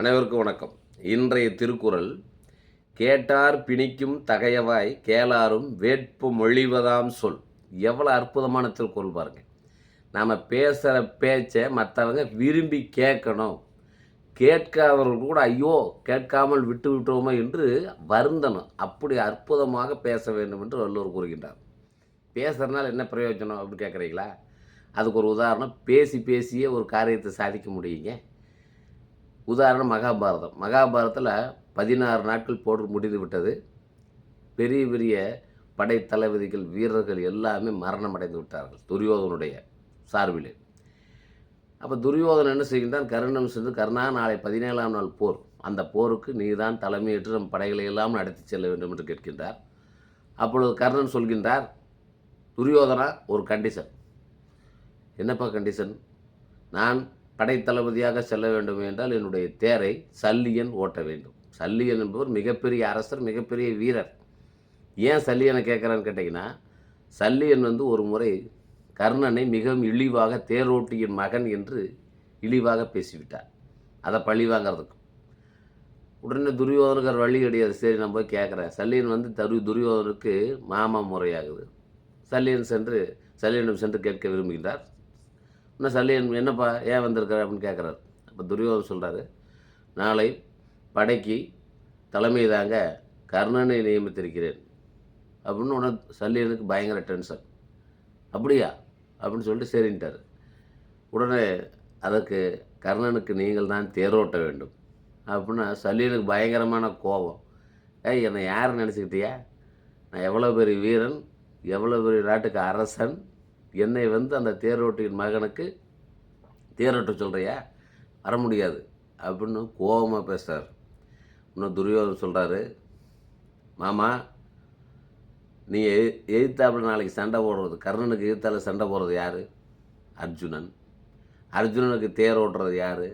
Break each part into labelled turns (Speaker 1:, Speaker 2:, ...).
Speaker 1: அனைவருக்கும் வணக்கம். இன்றைய திருக்குறள் கேட்டார் பிணிக்கும் தகையவாய் கேளாரும் வேட்பு மொழிவதாம் சொல். எவ்வளோ அற்புதமான திருக்குறள் பாருங்கள் நாம் பேசுகிற பேச்சை மற்றவங்க விரும்பி கேட்கணும். கேட்காதவர்கள் கூட ஐயோ கேட்காமல் விட்டு விட்டோமோ என்று வருந்தணும். அப்படி அற்புதமாக பேச வேண்டும் என்று வள்ளுவர் கூறுகின்றார். பேசுறதுனால என்ன பிரயோஜனம் அப்படின்னு கேட்குறீங்களா அதுக்கு ஒரு உதாரணம் பேசி பேசியே ஒரு காரியத்தை சாதிக்க முடியுங்க. உதாரணம் மகாபாரதம். மகாபாரதத்தில் பதினாறு நாட்கள் போர் முடிந்து விட்டது. பெரிய பெரிய படை தளபதிகள் வீரர்கள் எல்லாமே மரணம் அடைந்து விட்டார்கள் துரியோதனுடைய சார்பில். அப்போ துரியோதனன் என்ன செய்கின்றான்? கருணம் சென்று கருணா நாளை பதினேழாம் நாள் போர். அந்த போருக்கு நீதான் தலைமையேற்று நம் படைகளை எல்லாம் நடத்தி செல்ல வேண்டும் என்று கேட்கின்றார். அப்பொழுது கர்ணன் சொல்கின்றார் துரியோதனா ஒரு கண்டிஷன் என்னப்பா கண்டிஷன் நான் படைத்தளபதியாக செல்ல வேண்டும் என்றால் என்னுடைய தேரை சல்லியன் ஓட்ட வேண்டும். சல்லியன் என்பவர் மிகப்பெரிய அரசர் மிகப்பெரிய வீரர். ஏன் சல்லியனை கேட்குறான்னு கேட்டிங்கன்னா சல்லியன் வந்து ஒரு முறை கர்ணனை மிகவும் இழிவாக தேரோட்டியின் மகன் என்று இழிவாக பேசிவிட்டார். அதை பழி வாங்கிறதுக்கு. உடனே துரியோதனுக்கு வழி கிடையாது. சரி நான் போய் கேட்குறேன். சல்லியன் வந்து தரு துரியோதனுக்கு மாமா முறையாகுது. சல்லியன் சென்று சல்லியனிடம் சென்று கேட்க விரும்புகின்றார். இன்னும் சல்லியன் என்னப்பா ஏன் வந்திருக்கிற அப்படின்னு கேட்குறாரு. அப்போ துரியோதன் சொல்கிறாரு நாளை படைக்கு தலைமை தாங்க கர்ணனை நியமித்திருக்கிறேன். அப்படின்னு உடனே சல்லியனுக்கு பயங்கர டென்ஷன் அப்படியா? அப்படின்னு சொல்லிட்டு சரின்ட்டார். உடனே அதற்கு கர்ணனுக்கு நீங்கள் தான் தேரோட்ட வேண்டும். அப்படின்னா சல்லியனுக்கு பயங்கரமான கோபம். ஏய் என்னை யார் நினச்சிக்கிட்டியா? நான் எவ்வளோ பெரிய வீரன் எவ்வளோ பெரிய நாட்டுக்கு அரசன் என்னை வந்து அந்த தேரோட்டியின் மகனுக்கு தேரோட்ட சொல்கிறியா வர முடியாது. அப்படின்னு கோபமாக பேசுகிறார் இன்னும் துரியோதன் சொல்கிறாரு மாமா நீ எ எதிர்த்தாப்புல நாளைக்கு சண்டை போடுறது கர்ணனுக்கு எதிர்த்தால சண்டை போடுறது யார்? அர்ஜுனன். அர்ஜுனனுக்கு தேர் ஓட்டுறது யார்?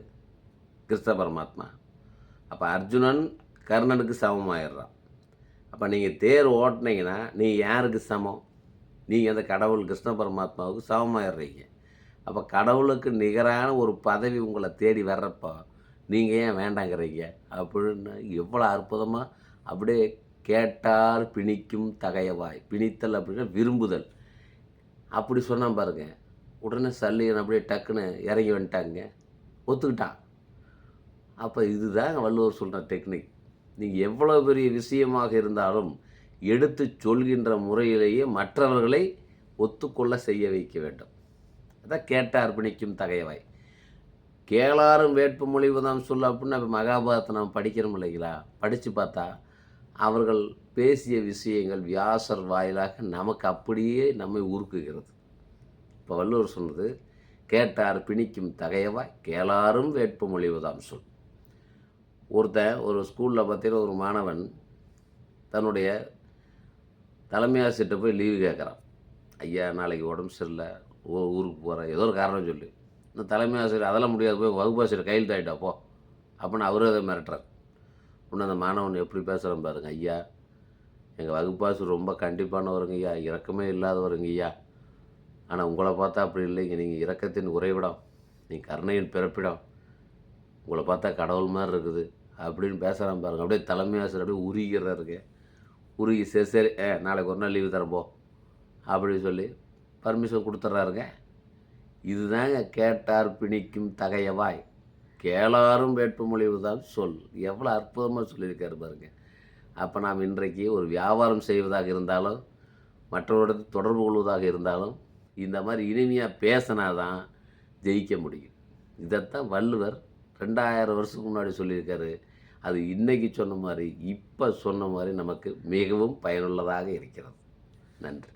Speaker 1: கிருஷ்ண பரமாத்மா. அப்போ அர்ஜுனன் கர்ணனுக்கு சமமாயிடுறான். அப்போ நீங்கள் தேர் ஓட்டினீங்கன்னா நீ யாருக்கு சமம்? நீங்கள் அந்த கடவுள் கிருஷ்ண பரமாத்மாவுக்கு சமமாயிடுறீங்க அப்போ கடவுளுக்கு நிகரான ஒரு பதவி உங்களை தேடி வர்றப்போ நீங்கள் ஏன் வேண்டாங்கிறீங்க? அப்படின்னு எவ்வளோ அற்புதமாக அப்படியே கேட்டால் பிணிக்கும் தகையவாய். பிணித்தல் அப்படின்னா விரும்புதல். அப்படி சொன்னான் பாருங்க உடனே சல்லியன் அப்படியே டக்குன்னு இறங்கி வந்துட்டாங்க. ஒத்துக்கிட்டான். அப்போ இதுதான் வள்ளுவர் சொல்கிற டெக்னிக். நீங்கள் எவ்வளோ பெரிய விஷயமாக இருந்தாலும் எடுத்து சொல்கின்ற முறையிலேயே மற்றவர்களை ஒத்துக்கொள்ள செய்ய வைக்க வேண்டும். அதான் கேட்டார் பிணிக்கும் தகையவாய். கேளாரும் வேட்பு மொழிவுதான் சொல்ல அப்படின்னு இப்போ மகாபாரதத்தை நம்ம படிக்கிறோம் இல்லைங்களா? படித்து பார்த்தா அவர்கள் பேசிய விஷயங்கள் வியாசர் வாயிலாக நமக்கு அப்படியே நம்மை உருக்குகிறது. இப்போ வள்ளுவர் சொன்னது கேட்டார் பிணிக்கும் தகையவாய் கேளாரும் வேட்பு மொழிவுதாம் சொல். ஒருத்தன் ஒரு ஸ்கூலில் பார்த்தீங்கன்னா ஒரு மாணவன் தன்னுடைய தலைமை ஆசிரியர்கிட்ட போய் லீவு கேட்குறான். ஐயா நாளைக்கு உடம்பு சரியில்லை ஓ ஊருக்கு போகிறேன் ஏதோ ஒரு காரணம் சொல்லி. இந்த தலைமை ஆசிரியர் அதெல்லாம் முடியாது போய் வகுப்பாசிரியர் கையில் தாயிட்டா போ. அப்படின்னு அவரும் அதை மிரட்டுறார். இன்னும் அந்த மாணவன் எப்படி பேசுகிறேன் பாருங்க ஐயா. எங்கள் வகுப்பாசிரியர் ரொம்ப கண்டிப்பானவருங்க ஐயா. இறக்கமே இல்லாதவருங்க ஐயா. ஆனால் உங்களை பார்த்தா அப்படி இல்லைங்க. நீங்கள் இரக்கத்தின் உறைவிடம் நீ கருணையின் பிறப்பிடம் உங்களை பார்த்தா கடவுள் மாதிரி இருக்குது. அப்படின்னு பேசுகிறான் பாருங்க. அப்படியே தலைமை ஆசிரியர் அப்படியே உருகிறாருங்க உருகி சரி சரி ஏ நாளைக்கு ஒரு நாள் லீவு தரம்போ அப்படின்னு சொல்லி பர்மிஷன் கொடுத்துட்றாருங்க. இதுதாங்க கேட்டார் பிணிக்கும் தகையவாய் கேளாரும் வேட்புமொழிவு தான் சொல். எவ்வளோ அற்புதமாக சொல்லியிருக்காரு பாருங்க. அப்போ நாம் இன்றைக்கு ஒரு வியாபாரம் செய்வதாக இருந்தாலும் மற்றவரிடத்து தொடர்பு கொள்வதாக இருந்தாலும் இந்த மாதிரி இனிமையாக பேசினா தான் ஜெயிக்க முடியும். இதைத்தான் வள்ளுவர் ரெண்டாயிரம் வருஷத்துக்கு முன்னாடி சொல்லியிருக்காரு. அது இன்னைக்கு சொன்ன மாதிரி இப்போ சொன்ன மாதிரி நமக்கு மிகவும் பயனுள்ளதாக இருக்கிறது. நன்றி.